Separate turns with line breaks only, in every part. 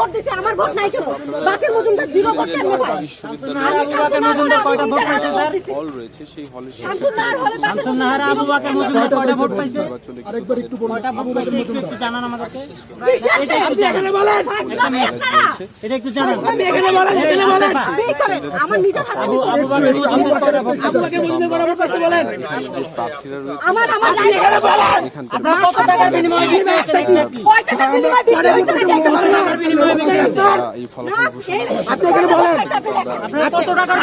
Vote দিছে আমার vote নাই কেন? বাকির মজুমদার জিরো ভোট কেমনে পায়? আমি শান্তনার হলে আমি নিজের হাতে ভোট
হল রয়েছে সেই হলে
শান্তনার হলে বাকির
শামসুন্নাহার আবু বাকের মজুমদার কয়টা ভোট পাইছে?
আরেকবার একটু বলুন
কয়টা ভোট পাইছে? একটু একটু জানান। আমাদেরকে
কিসের শেষ? ফাজলামি আপনারা।
এটা একটু জানান।
ফাজলামি এখানে বলেন, এখানে বলেন। বিয়ে করেন, আমার নিজের হাতে
আবু
ভোট
আবু বাকের মজুমদার কয়টা ভোট পাইছে
এখানে রয়েছে।
আমার আমার এখানে বলেন।
আপনারা কত টাকার বিনিময়ে বিয়ে পেয়েছেন
কয় টাকা বিনিময়ে বিক্রি
এই ফলাফল ঘোষণা
আপনি এখানে বলেন।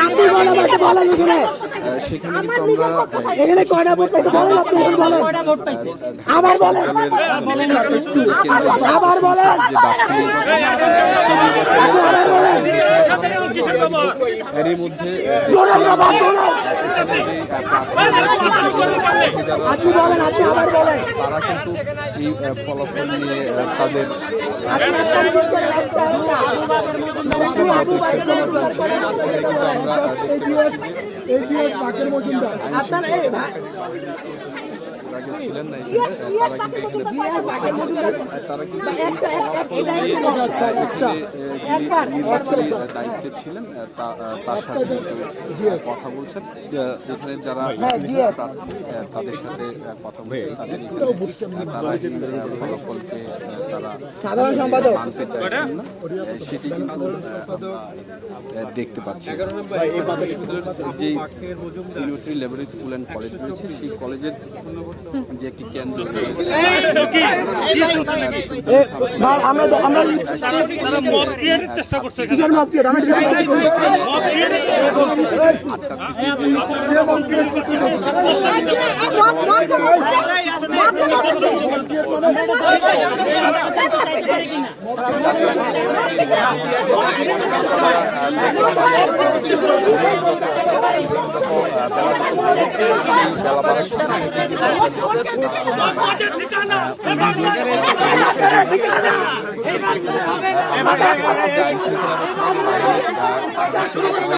আপনি বলেন। আমাকে বলেন। এখানে
সেখানে কিন্তু আমরা
এখানে কয়টা ভোট পাইছে বলেন। আপনি এখানে বলেন
কয়টা ভোট পাইছে
আবার বলেন। আবার বলেন
নির্বাচনের এরই মধ্যে তারা কিন্তু এই ফলাফল নিয়ে তাদের
এজিএস বাকের মজুমদার
আপনারা
আগে ছিলেন না তারা কিন্তু দায়িত্বে ছিলেন তা- তার সাথে কথা বলছেন। এখানে যারা তাদের সাথে কথা বলছেন তাদের তারা ফলাফলকে তারা
সাধারণ সম্পাদক।
মানতে চাইছেন না। সেটি কিন্তু দেখতে পাচ্ছি। যে university level school and college রয়েছে সেই কলেজের যে একটি কেন্দ্র
আমরা আমরা